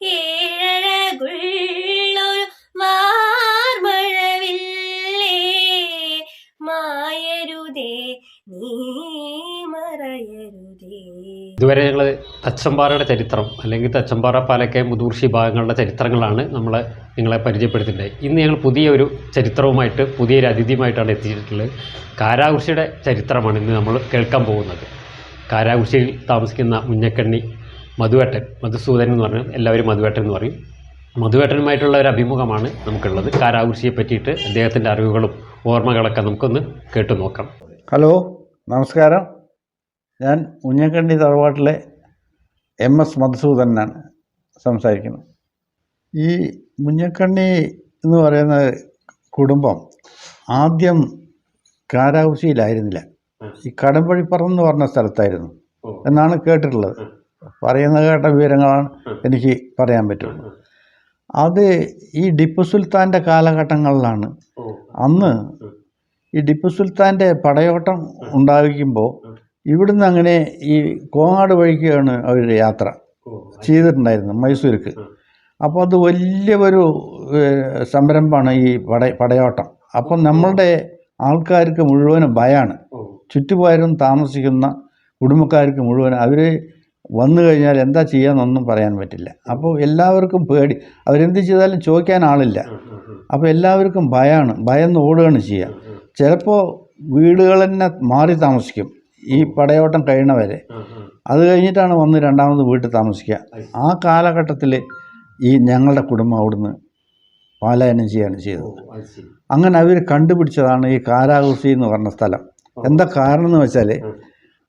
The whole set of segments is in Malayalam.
ഏഴഴകുള്ളൊരു വാർമഴവില്ലേ? മായരുതേ നീ ഇതുവരെ ഞങ്ങൾ തച്ചമ്പാറയുടെ ചരിത്രം അല്ലെങ്കിൽ തച്ചമ്പാറ പാലക്കയം മുതൂർഷി ഭാഗങ്ങളുടെ ചരിത്രങ്ങളാണ് നമ്മൾ നിങ്ങളെ പരിചയപ്പെടുത്തിയിട്ടുള്ളത് ഇന്ന് ഞങ്ങൾ പുതിയ ഒരു ചരിത്രവുമായിട്ട് പുതിയൊരു അതിഥിയുമായിട്ടാണ് എത്തിയിട്ടുള്ളത്. കാരാകുർശിയുടെ ചരിത്രമാണ് ഇന്ന് നമ്മൾ കേൾക്കാൻ പോകുന്നത്. കാരാകുർശിയിൽ താമസിക്കുന്ന മുഞ്ഞക്കണ്ണി മധുവേട്ടൻ മധുസൂദൻ എന്ന് പറഞ്ഞാൽ എല്ലാവരും മധുവേട്ടൻ എന്ന് പറയും. മധുവേട്ടനുമായിട്ടുള്ള ഒരു അഭിമുഖമാണ് നമുക്കുള്ളത്. കാരാകുർശിയെ പറ്റിയിട്ട് അദ്ദേഹത്തിന്റെ അറിവുകളും ഓർമ്മകളൊക്കെ നമുക്കൊന്ന് കേട്ടു നോക്കാം. ഹലോ നമസ്കാരം. ഞാൻ ഉഞ്ഞക്കണ്ടി തറവാട്ടിലെ എം എസ് മധുസൂദനാണ് സംസാരിക്കുന്നത്. ഈ മുഞ്ഞക്കണ്ണി എന്ന് പറയുന്ന കുടുംബം ആദ്യം കാരാകുശിയിലായിരുന്നില്ല ഈ കടമ്പഴിപ്പുറം എന്ന് പറഞ്ഞ സ്ഥലത്തായിരുന്നു എന്നാണ് കേട്ടിട്ടുള്ളത്. പറയുന്ന കേട്ട വിവരങ്ങളാണ് എനിക്ക് പറയാൻ പറ്റുള്ളൂ. അത് ഈ ടിപ്പു സുൽത്താന്റെ കാലഘട്ടങ്ങളിലാണ്. അന്ന് ഈ ടിപ്പു സുൽത്താന്റെ പടയോട്ടം ഉണ്ടായിരിക്കുമ്പോൾ ഇവിടുന്ന് അങ്ങനെ ഈ കോങ്ങാട് വഴിക്കാണ് അവർ യാത്ര ചെയ്തിട്ടുണ്ടായിരുന്നത് മൈസൂർക്ക്. അപ്പോൾ അത് വലിയ ഒരു സംരംഭമാണ് ഈ പട പടയോട്ടം. അപ്പം നമ്മളുടെ ആൾക്കാർക്ക് മുഴുവനും ഭയമാണ് ചുറ്റുപാടും താമസിക്കുന്ന കുടുംബക്കാർക്ക് മുഴുവൻ അവർ വന്നു കഴിഞ്ഞാൽ എന്താ ചെയ്യാന്നൊന്നും പറയാൻ പറ്റില്ല. അപ്പോൾ എല്ലാവർക്കും പേടി. അവരെന്ത് ചെയ്താലും ചോദിക്കാൻ ആളില്ല. അപ്പോൾ എല്ലാവർക്കും ഭയമാണ് ഭയന്ന് ഓടുകയാണ് ചെയ്യുക ചിലപ്പോൾ വീടുകൾ തന്നെ മാറി താമസിക്കും. ഈ പടയോട്ടം കഴിയണവരെ അത് കഴിഞ്ഞിട്ടാണ് വന്ന് രണ്ടാമത് വീട്ടിൽ താമസിക്കുക. ആ കാലഘട്ടത്തിൽ ഈ ഞങ്ങളുടെ കുടുംബം അവിടുന്ന് പാലായനം ചെയ്യാണ് ചെയ്തത്. അങ്ങനെ അവർ കണ്ടുപിടിച്ചതാണ് ഈ കാരാകുസി എന്ന് പറഞ്ഞ സ്ഥലം. എന്താ കാരണം എന്ന് വെച്ചാൽ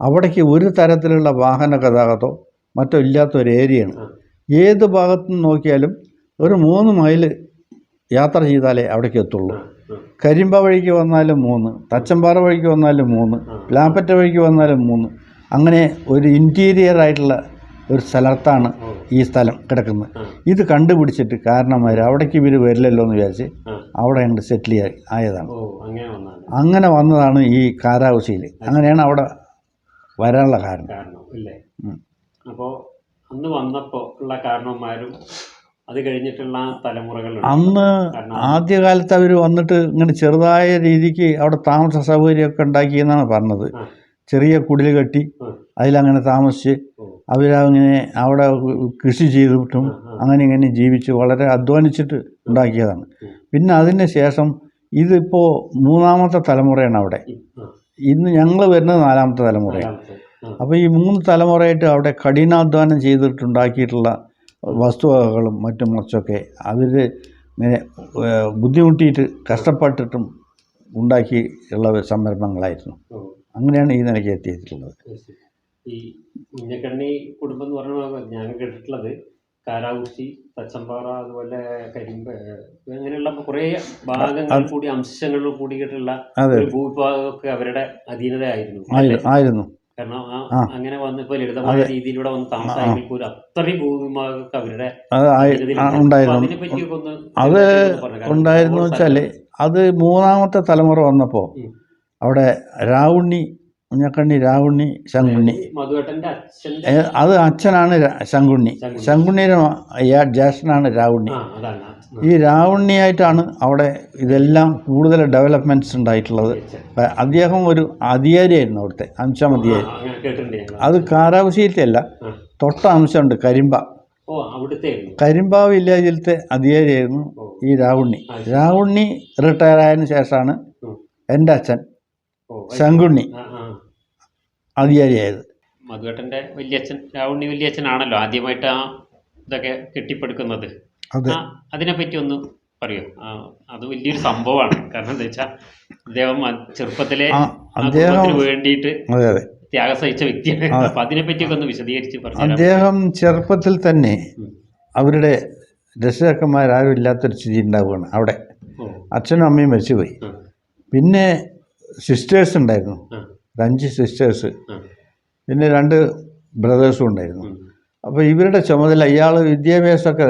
അവിടേക്ക് ഒരു തരത്തിലുള്ള വാഹന ഗതാഗതമോ മറ്റോ ഇല്ലാത്ത ഒരു ഏരിയയാണ്. ഏത് ഭാഗത്തു നിന്ന് നോക്കിയാലും ഒരു മൂന്ന് മൈൽ യാത്ര ചെയ്താലേ അവിടേക്ക് എത്തുള്ളൂ. കരിമ്പ വഴിക്ക് വന്നാലും മൂന്ന് തച്ചമ്പാറ വഴിക്ക് വന്നാലും മൂന്ന് ലാപ്പറ്റ വഴിക്ക് വന്നാലും മൂന്ന്. അങ്ങനെ ഒരു ഇന്റീരിയർ ആയിട്ടുള്ള ഒരു സ്ഥലത്താണ് ഈ സ്ഥലം കിടക്കുന്നത്. ഇത് കണ്ടുപിടിച്ചിട്ട് കാരണന്മാർ അവിടേക്ക് ഇവർ വരില്ലല്ലോ എന്ന് വിചാരിച്ച് അവിടെ ഉണ്ട് സെറ്റിൽ ആയതാണ്. അങ്ങനെ വന്നതാണ്. ഈ കാരാകുശിയിൽ അങ്ങനെയാണ് അവിടെ വരാനുള്ള കാരണം. കാരണം ഇല്ലേ? അപ്പോൾ അന്ന് വന്നപ്പോൾ ഉള്ള കാരണവന്മാരും അത് കഴിഞ്ഞിട്ടുള്ള തലമുറകൾ അന്ന് ആദ്യകാലത്ത് അവർ വന്നിട്ട് ഇങ്ങനെ ചെറുതായ രീതിക്ക് അവിടെ താമസ സൗകര്യമൊക്കെ ഉണ്ടാക്കി എന്നാണ് പറഞ്ഞത്. ചെറിയ കുടിൽ കെട്ടി. അതിലങ്ങനെ താമസിച്ച്. അവരങ്ങനെ അവിടെ കൃഷി ചെയ്തിട്ടും. അങ്ങനെ ഇങ്ങനെ ജീവിച്ച് വളരെ അധ്വാനിച്ചിട്ട് ഉണ്ടാക്കിയതാണ്. പിന്നെ അതിന് ശേഷം ഇതിപ്പോൾ മൂന്നാമത്തെ തലമുറയാണ് അവിടെ. ഇന്ന് ഞങ്ങൾ വരുന്നത് നാലാമത്തെ തലമുറയാണ്. അപ്പോൾ ഈ മൂന്ന് തലമുറയായിട്ട് അവിടെ കഠിനാധ്വാനം ചെയ്തിട്ടുണ്ടാക്കിയിട്ടുള്ള വസ്തുവകകളും മറ്റും മറിച്ചൊക്കെ അവർ ഇങ്ങനെ ബുദ്ധിമുട്ടിയിട്ട് കഷ്ടപ്പെട്ടിട്ടും ഉണ്ടാക്കി ഉള്ള സംരംഭങ്ങളായിരുന്നു. അങ്ങനെയാണ് ഈ നിലയ്ക്ക് എത്തിയിട്ടുള്ളത്. ഈ കുടുംബം എന്ന് പറഞ്ഞാൽ ഞാൻ കേട്ടിട്ടുള്ളത്. കാരാകുർശി പച്ചമ്പാറ അതുപോലെ കരിമ്പ് അങ്ങനെയുള്ള കുറേ ഭാഗങ്ങൾ കൂടി അംശങ്ങൾ കൂടിയിട്ടുള്ള ഒരു ഭൂവിഭാഗമൊക്കെ അവരുടെ അധീനതയായിരുന്നു. ആയിരുന്നു കാരണം. അങ്ങനെ വന്നപ്പോ ലളിതമായ രീതിയിലൂടെ വന്ന് താമസമായെങ്കിൽ പോലും അത്രയും ഭൂവിഭാഗമൊക്കെ അവരുടെ അതിനെപ്പറ്റിയൊക്കെ ഒന്ന് അത് ഉണ്ടായിരുന്നു അത് മൂന്നാമത്തെ തലമുറ വന്നപ്പോ അവിടെ രാവുണ്ണി മുഞ്ഞക്കണ്ണി രാവുണ്ണി ശങ്കുണ്ണി. അത് അച്ഛനാണ് ശങ്കുണ്ണി. ശങ്കുണ്ണി. ശങ്കുണ്ണിയുടെ ജ്യേഷ്ഠനാണ് രാവുണ്ണി. ഈ രാവുണ്ണിയായിട്ടാണ് അവിടെ ഇതെല്ലാം കൂടുതൽ ഡെവലപ്മെന്റ്സ് ഉണ്ടായിട്ടുള്ളത്. അദ്ദേഹം ഒരു അധികാരിയായിരുന്നു അവിടുത്തെ അംശം അധികാരി. അത് കാരാവശ്യത്തെയല്ല. തൊട്ട അംശമുണ്ട് കരിമ്പ. കരിമ്പ വില്ലേജിലത്തെ അധികാരിയായിരുന്നു ഈ രാവുണ്ണി. രാവുണ്ണി റിട്ടയർ ആയതിനു ശേഷമാണ്. എന്റെ അച്ഛൻ ശങ്കുണ്ണി. ആ, ആ. അധികാരിയായത്. മധുവേട്ടന്റെ വല്യച്ഛൻ രാവുണ്ണി വലിയച്ഛനാണല്ലോ ആദ്യമായിട്ട് ആ ഇതൊക്കെ കെട്ടിപ്പടുക്കുന്നത്. അതിനെപ്പറ്റി ഒന്ന് പറയൂ. അത് വലിയൊരു സംഭവമാണ്. കാരണം എന്താ വെച്ചാൽ അദ്ദേഹം ചെറുപ്പത്തിലെ വേണ്ടിയിട്ട് ത്യാഗം സഹിച്ച വ്യക്തിയാണ്. അപ്പൊ അതിനെപ്പറ്റിയൊക്കെ ഒന്ന് വിശദീകരിച്ച് പറഞ്ഞു അദ്ദേഹം ചെറുപ്പത്തിൽ തന്നെ. അവരുടെ രക്ഷകന്മാരാരും ഇല്ലാത്തൊരു സ്ഥിതി ഉണ്ടാവുകയാണ് അവിടെ. അച്ഛനും അമ്മയും മരിച്ചുപോയി. പിന്നെ സിസ്റ്റേഴ്സ് ഉണ്ടായിരുന്നു. ഒരു അഞ്ച് സിസ്റ്റേഴ്സ് പിന്നെ രണ്ട് ബ്രദേഴ്സും ഉണ്ടായിരുന്നു. അപ്പോൾ ഇവരുടെ ചുമതല ഇയാൾ വിദ്യാഭ്യാസമൊക്കെ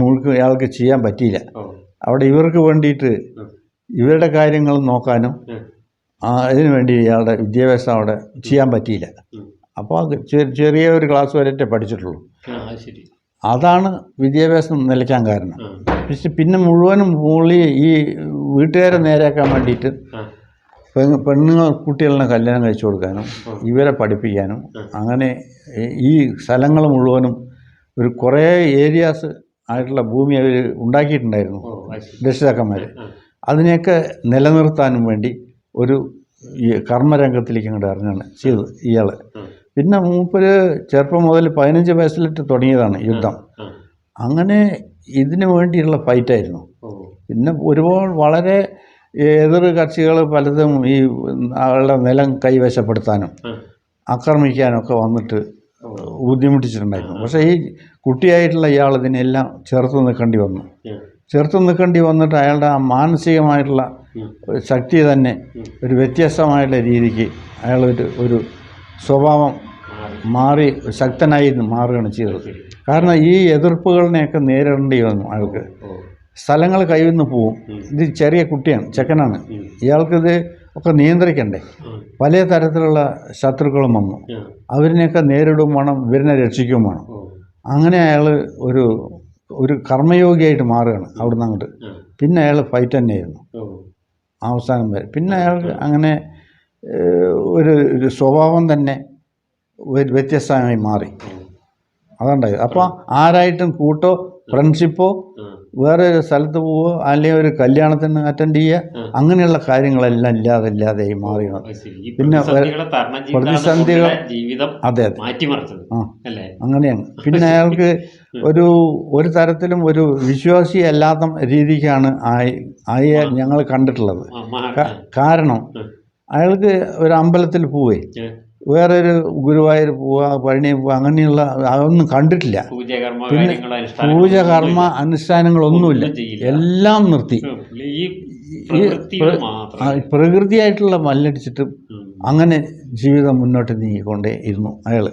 മുഴുക്ക് ഇയാൾക്ക് ചെയ്യാൻ പറ്റിയില്ല. അവിടെ ഇവർക്ക് വേണ്ടിയിട്ട് ഇവരുടെ കാര്യങ്ങൾ നോക്കാനും ആ, അതിനു വേണ്ടി ഇയാളുടെ വിദ്യാഭ്യാസം അവിടെ ചെയ്യാൻ പറ്റിയില്ല. അപ്പോൾ ചെറിയ ഒരു ക്ലാസ് വരെ പഠിച്ചിട്ടുള്ളൂ. അതാണ് വിദ്യാഭ്യാസം നിലയ്ക്കാൻ കാരണം. പക്ഷെ പിന്നെ മുഴുവനും പുള്ളി ഈ വീട്ടുകാരെ നേരെയാക്കാൻ വേണ്ടിയിട്ട് പെണ്ണുങ്ങൾ കുട്ടികളെ കല്യാണം കഴിച്ചു കൊടുക്കാനും ഇവരെ പഠിപ്പിക്കാനും അങ്ങനെ ഈ- സ്ഥലങ്ങൾ മുഴുവനും ഒരു കുറേ ഏരിയാസ് ആയിട്ടുള്ള ഭൂമി അവർ ഉണ്ടാക്കിയിട്ടുണ്ടായിരുന്നു രക്ഷിതാക്കന്മാർ അതിനെയൊക്കെ നിലനിർത്താനും വേണ്ടി ഒരു ഈ കർമ്മരംഗത്തിലേക്ക് ഇങ്ങോട്ട് ഇറങ്ങാണ് ചെയ്തത് ഇയാൾ പിന്നെ മൂപ്പര് ചെറുപ്പം മുതൽ പതിനഞ്ച് വയസ്സിലിട്ട് തുടങ്ങിയതാണ് യുദ്ധം. അങ്ങനെ ഇതിനു വേണ്ടിയുള്ള ഫൈറ്റായിരുന്നു പിന്നെ ഒരുപാട് വളരെ എതിർ കക്ഷികൾ പലതും ഈ ആളുടെ നിലം കൈവശപ്പെടുത്താനും ആക്രമിക്കാനും ഒക്കെ വന്നിട്ട് ബുദ്ധിമുട്ടിച്ചിട്ടുണ്ടായിരുന്നു. പക്ഷേ ഈ കുട്ടിയായിട്ടുള്ള ഇയാൾ ഇതിനെല്ലാം ചെറുത്ത് നിൽക്കേണ്ടി വന്നു. ചെറുത്ത് നിൽക്കേണ്ടി വന്നിട്ട് അയാളുടെ ആ മാനസികമായിട്ടുള്ള ശക്തി തന്നെ ഒരു വ്യത്യസ്തമായിട്ടുള്ള രീതിക്ക് അയാൾ ഒരു ഒരു സ്വഭാവം മാറി. ശക്തനായി മാറുകയാണ് ചെയ്തത്. കാരണം ഈ എതിർപ്പുകളിനെയൊക്കെ നേരിടേണ്ടി വന്നു അയാൾക്ക്. സ്ഥലങ്ങൾ കയ്യിൽ നിന്ന് പോവും ഇത് ചെറിയ കുട്ടിയാണ് ചെക്കനാണ്. ഇയാൾക്കിത് ഒക്കെ നിയന്ത്രിക്കണ്ടേ? പല തരത്തിലുള്ള ശത്രുക്കളും വന്നു. അവരിനെയൊക്കെ നേരിടും വേണം ഇവരിനെ രക്ഷിക്കും വേണം. അങ്ങനെ അയാൾ ഒരു ഒരു കർമ്മയോഗിയായിട്ട് മാറുകയാണ് അവിടുന്ന് അങ്ങോട്ട്. പിന്നെ അയാൾ ഫൈറ്റ് തന്നെയായിരുന്നു. ആയിരുന്നു അവസാനം വരെ. പിന്നെ അയാൾക്ക് അങ്ങനെ ഒരു ഒരു സ്വഭാവം തന്നെ വ്യത്യസ്തമായി മാറി. അതുണ്ടായത്. അപ്പോൾ ആരായിട്ടും കൂട്ടോ ഫ്രണ്ട്ഷിപ്പോ വേറെ ഒരു സ്ഥലത്ത് പോവുക അല്ലെങ്കിൽ ഒരു കല്യാണത്തിന് അറ്റൻഡ് ചെയ്യുക അങ്ങനെയുള്ള കാര്യങ്ങളെല്ലാം ഇല്ലാതെ ഇല്ലാതെ മാറി. പിന്നെ പ്രതിസന്ധികൾ- അതെ അതെ. അങ്ങനെയാണ്. പിന്നെ അയാൾക്ക് ഒരു ഒരു തരത്തിലും ഒരു വിശ്വാസി അല്ലാത്ത രീതിക്കാണ് ആയി ആയി ഞങ്ങൾ കണ്ടിട്ടുള്ളത്. കാരണം അയാൾക്ക് ഒരു അമ്പലത്തിൽ പോവേ. വേറൊരു ഗുരുവായൂർ പോവുക പഴനി പോവുക അങ്ങനെയുള്ള അതൊന്നും കണ്ടിട്ടില്ല. പിന്നെ പൂജ കർമ്മ അനുഷ്ഠാനങ്ങളൊന്നുമില്ല. എല്ലാം നിർത്തി. ഈ പ്രകൃതിയായിട്ടുള്ള മല്ലടിച്ചിട്ട് അങ്ങനെ ജീവിതം മുന്നോട്ട് നീങ്ങിക്കൊണ്ടേ ഇരുന്നു അയാൾ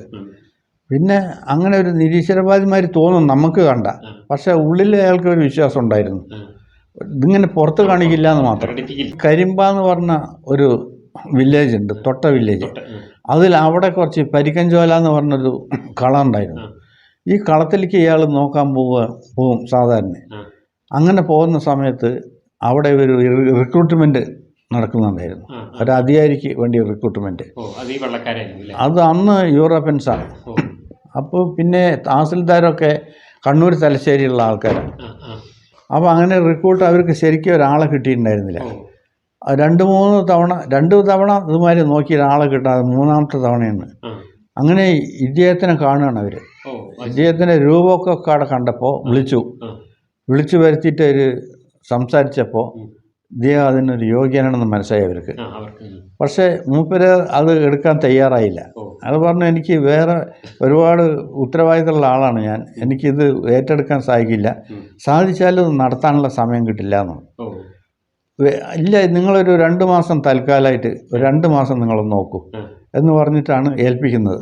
പിന്നെ അങ്ങനെ ഒരു നിരീശ്വരവാദിമാർ തോന്നും നമുക്ക് കണ്ട. പക്ഷെ ഉള്ളിൽ അയാൾക്ക് ഒരു വിശ്വാസം ഉണ്ടായിരുന്നു. ഇതിങ്ങനെ പുറത്ത് കാണിക്കില്ല എന്ന് മാത്രം. കരിമ്പ എന്ന് പറഞ്ഞ ഒരു വില്ലേജ്. ഉണ്ട് തൊട്ട വില്ലേജ് അതിൽ അവിടെ കുറച്ച് പരിക്കഞ്ചോല എന്ന് പറഞ്ഞൊരു കളം ഉണ്ടായിരുന്നു. ഈ കളത്തിലേക്ക് ഇയാൾ നോക്കാൻ പോവുക പോവും സാധാരണ. അങ്ങനെ പോകുന്ന സമയത്ത് അവിടെ ഒരു റിക്രൂട്ട്മെന്റ് നടക്കുന്നുണ്ടായിരുന്നു. ഒരു അധികാരിക്ക് വേണ്ടി റിക്രൂട്ട്മെന്റ് അത് അന്ന് യൂറോപ്യൻസാണ് അപ്പോൾ പിന്നെ തഹസിൽദാരൊക്കെ കണ്ണൂർ തലശ്ശേരിയുള്ള ആൾക്കാരാണ്. അപ്പോൾ അങ്ങനെ റിക്രൂട്ട് അവർക്ക് ശരിക്കും ഒരാളെ കിട്ടിയിട്ടുണ്ടായിരുന്നില്ല. രണ്ട് മൂന്ന് തവണ രണ്ട് തവണ ഇതുമാതിരി നോക്കി ഒരാളെ കിട്ടാതെ മൂന്നാമത്തെ തവണയാണ്. അങ്ങനെ ഇദ്ദേഹത്തിനെ കാണുകയാണ് അവർ ഇദ്ദേഹത്തിന്റെ രൂപമൊക്കെ അവിടെ കണ്ടപ്പോൾ വിളിച്ചു. വിളിച്ചു വരുത്തിയിട്ട് ഒരു സംസാരിച്ചപ്പോൾ. ഇദ്ദേഹം അതിനൊരു യോഗ്യനാണെന്ന് മനസ്സിലായി അവർക്ക്. പക്ഷേ മൂപ്പര് അത് എടുക്കാൻ തയ്യാറായില്ല. അത് പറഞ്ഞു എനിക്ക് വേറെ ഒരുപാട് ഉത്തരവാദിത്തമുള്ള ആളാണ് ഞാൻ. എനിക്കിത് ഏറ്റെടുക്കാൻ സാധിക്കില്ല. സാധിച്ചാലും നടത്താനുള്ള സമയം കിട്ടില്ല എന്ന് ഓ. വേ- ഇല്ല നിങ്ങളൊരു രണ്ട് മാസം തൽക്കാലമായിട്ട് രണ്ട് മാസം നിങ്ങൾ നോക്കൂ. എന്ന് പറഞ്ഞിട്ടാണ് ഏൽപ്പിക്കുന്നത്.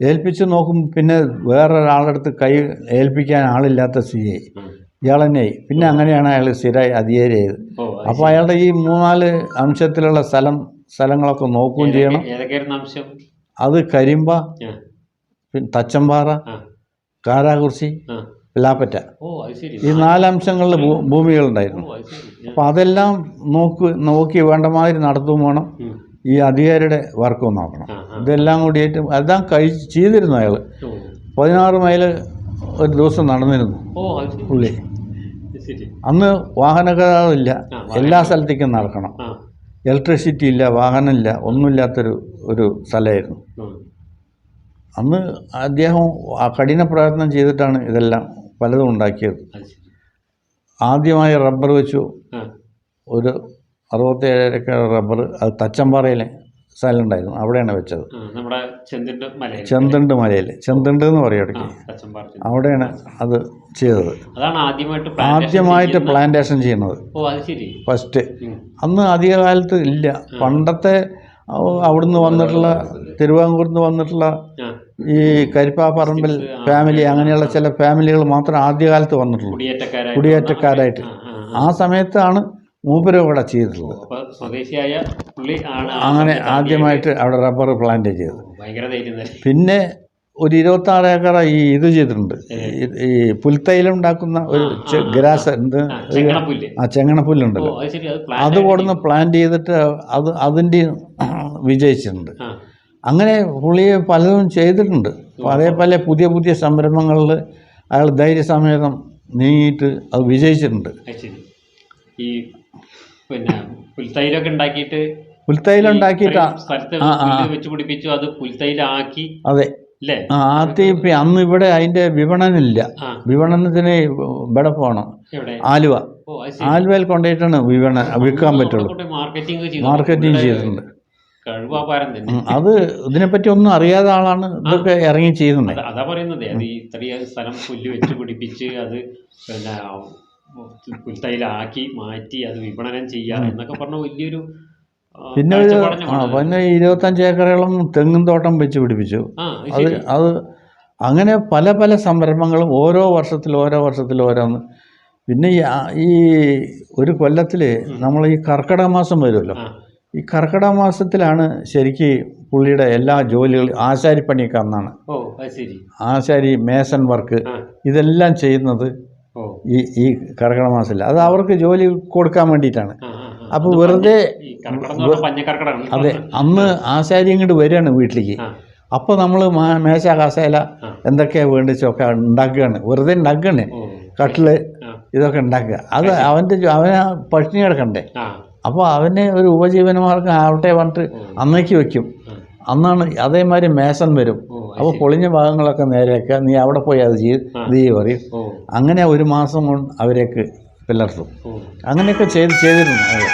ഏൽപ്പിച്ച് നോക്കും പിന്നെ വേറൊരാളുടെ അടുത്ത് കൈ ഏൽപ്പിക്കാൻ ആളില്ലാത്ത സ്ഥിതിയായി ഉം. ഇയാൾ തന്നെയായി പിന്നെ അങ്ങനെയാണ് അയാൾ സ്ഥിരമായി അധികാരിയായത് ഓ അപ്പോൾ അയാളുടെ ഈ മൂന്നാൽ അംശത്തിലുള്ള സ്ഥലം സ്ഥലങ്ങളൊക്കെ നോക്കുകയും ചെയ്യണം. അത് കരിമ്പ പിന്നെ തച്ചമ്പാറ ആ, ശരി. ഈ നാലംശങ്ങളിൽ ഭൂമികളുണ്ടായിരുന്നു. അപ്പം അപ്പോൾ അതെല്ലാം നോക്ക് നോക്കി വേണ്ട മാതിരി നടത്തും വേണം. ഈ അധികാരിയുടെ വർക്കും നോക്കണം. ഇതെല്ലാം കൂടി കൂടിയിട്ട് അതെല്ലാം കഴി ചെയ്തിരുന്നു അയാൾ പതിനാറ് മൈൽ ഒരു ദിവസം നടന്നിരുന്നു പുള്ളി. അന്ന് വാഹന ഗതാഗതമില്ല എല്ലാ സ്ഥലത്തേക്കും നടക്കണം. ഇലക്ട്രിസിറ്റി ഇല്ല വാഹനമില്ല ഒന്നുമില്ലാത്തൊരു ഒരു സ്ഥലമായിരുന്നു. അന്ന് അദ്ദേഹം ആ കഠിന പ്രയത്നം ചെയ്തിട്ടാണ് ഇതെല്ലാം പലതും ഉണ്ടാക്കിയത്. ആദ്യമായി റബ്ബർ വെച്ചു. ഒരു അറുപത്തേഴരക്ക റബ്ബർ അത് തച്ചമ്പാറയിലെ സ്ഥലമുണ്ടായിരുന്നു. അവിടെയാണ് വെച്ചത്. ചെന്തണ്ട് മലയിൽ ചെന്തണ്ട് എന്ന് പറയും ഇടയ്ക്ക്. അവിടെയാണ് അത് ചെയ്തത്. ആദ്യമായിട്ട് പ്ലാന്റേഷൻ ചെയ്യുന്നത്. ഫസ്റ്റ് അന്ന് അധിക കാലത്ത് ഇല്ല പണ്ടത്തെ അവ് അവിടുന്ന് വന്നിട്ടുള്ള തിരുവാങ്കൂർന്ന് നിന്ന് വന്നിട്ടുള്ള ഈ കരിപ്പാപ്പറമ്പിൽ ഫാമിലി അങ്ങനെയുള്ള ചില ഫാമിലികൾ മാത്രം ആദ്യകാലത്ത് വന്നിട്ടുള്ളൂ. കുടിയേറ്റക്കാരായിട്ട് ആ, സമയത്താണ് മൂപ്പര് ഇവിടെ ചെയ്തിട്ടുള്ളത്. അങ്ങനെ ആദ്യമായിട്ട് അവിടെ റബ്ബർ പ്ലാന്റ് ചെയ്തത്. പിന്നെ ഒരു ഇരുപത്താറ് ഏക്കർ ഈ ഇത് ചെയ്തിട്ടുണ്ട്. ഈ- പുൽത്തൈലം ഉണ്ടാക്കുന്ന ഒരു ഗ്രാസ് എന്ത്? ആ, ചെങ്ങണപ്പുല്ലുണ്ടല്ലോ അത് കൊടുന്ന് പ്ലാന്റ് ചെയ്തിട്ട് അത് അതിന്റെ വിജയിച്ചിട്ടുണ്ട്. അങ്ങനെ പുള്ളി പലതും ചെയ്തിട്ടുണ്ട്. പല പല പുതിയ പുതിയ സംരംഭങ്ങളിൽ അയാൾ ധൈര്യസമേതം നീങ്ങിയിട്ട് അത് വിജയിച്ചിട്ടുണ്ട്. ഈ പിന്നെ പുൽത്തൈലൊക്കെ ഉണ്ടാക്കിയിട്ട് പുൽത്തൈല ഉണ്ടാക്കിയിട്ട്. വെച്ച് പിടിപ്പിച്ചു അത് പുൽത്തൈലാക്കി അതെ. അന്ന് ഇവിടെ അതിന്റെ വിപണനില്ല വിപണനത്തിന് ഇവിടെ പോകണം ആലുവ. ആലുവയിൽ കൊണ്ടുപോയിട്ടാണ് വിപണ വിൽക്കാൻ പറ്റുള്ളൂ. മാർക്കറ്റിംഗ് മാർക്കറ്റിംഗ് ചെയ്തിട്ടുണ്ട്. അത് ഇതിനെപ്പറ്റി ഒന്നും അറിയാത്ത ആളാണ് ഇതൊക്കെ ഇറങ്ങി ചെയ്യുന്നത്. അത- പറയുന്നത്. അത് ഈ ഇത്രയും സ്ഥലം പുല്ല് വെച്ച് പിടിപ്പിച്ച് അത് പിന്നെ പുൽത്തൈലാക്കി മാറ്റി അത് വിപണനം ചെയ്യുക എന്നൊക്കെ പറഞ്ഞ വലിയൊരു പിന്നെ ഒരു. പിന്നെ ഇരുപത്തഞ്ച് ഏക്കറോളം തെങ്ങും തോട്ടം വെച്ച് പിടിപ്പിച്ചു. അത് അത് അങ്ങനെ പല പല സംരംഭങ്ങളും ഓരോ വർഷത്തിൽ ഓരോ വർഷത്തിൽ ഓരോന്ന്. പിന്നെ ഈ ഒരു കൊല്ലത്തിൽ നമ്മൾ ഈ കർക്കിടക മാസം വരുമല്ലോ. ഈ കർക്കിടക മാസത്തിലാണ് ശരിക്ക് പുള്ളിയുടെ എല്ലാ ജോലികളും ആശാരിപ്പണിയൊക്കെ അന്നാണ്. ഓ ശരി. ആശാരി മേസൺ വർക്ക് ഇതെല്ലാം ചെയ്യുന്നത് ഈ ഈ കർക്കിടക മാസത്തിൽ അത് അവർക്ക് ജോലി കൊടുക്കാൻ വേണ്ടിയിട്ടാണ്. അപ്പോൾ വെറുതെ അതെ അന്ന് ആശാരി ഇങ്ങോട്ട് വരികയാണ് വീട്ടിലേക്ക്. അപ്പോൾ നമ്മൾ മേശ കസേല. എന്തൊക്കെയാണ് വേണ്ടിച്ചൊക്കെ ഉണ്ടാക്കുകയാണ്. വെറുതെ ഉണ്ടാക്കുകയാണ്. കട്ടിൽ ഇതൊക്കെ ഉണ്ടാക്കുക. അത് അവന്റെ അവനെ പട്ടിണി കിടക്കണ്ടേ. അപ്പോൾ അവന് ഒരു ഉപജീവനമാർഗം ആവട്ടെ പറഞ്ഞിട്ട് അന്നേക്ക് വെക്കും. അന്നാണ് അതേമാതിരി മേസൻ വരും. അപ്പോൾ പൊളിഞ്ഞ ഭാഗങ്ങളൊക്കെ നേരെയൊക്കെ നീ അവിടെ പോയി അത് ചെയ്ത് ഇത് ചെയ്യ് പറയും അങ്ങനെ ഒരു മാസം കൊണ്ട് അവരേക്ക് പിളർത്തും ഓ അങ്ങനെയൊക്കെ ചെയ്ത് ചെയ്തിരുന്നു അതെ